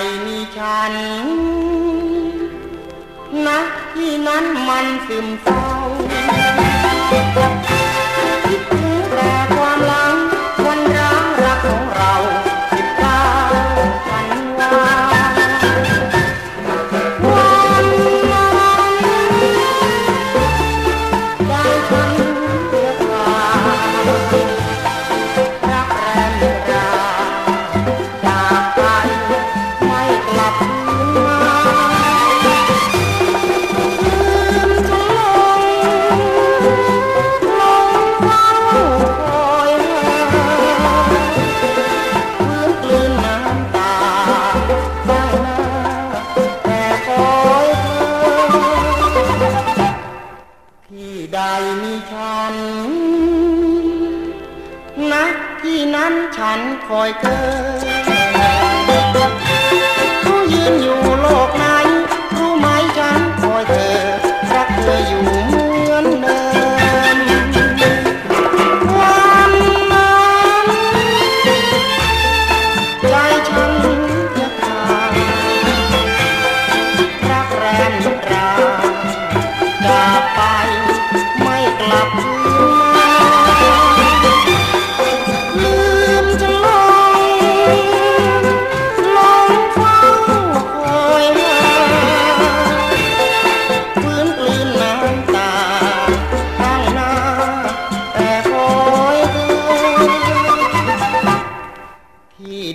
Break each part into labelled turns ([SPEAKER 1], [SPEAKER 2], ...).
[SPEAKER 1] ใจมีฉันนะที่นั้นมันซึมเศร้า ฉัน นักที่นั้นฉันคอยเจอเขายืนอยู่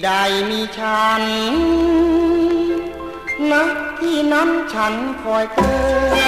[SPEAKER 1] ใดมีฉันนะที่นั้นฉันคอยเธอ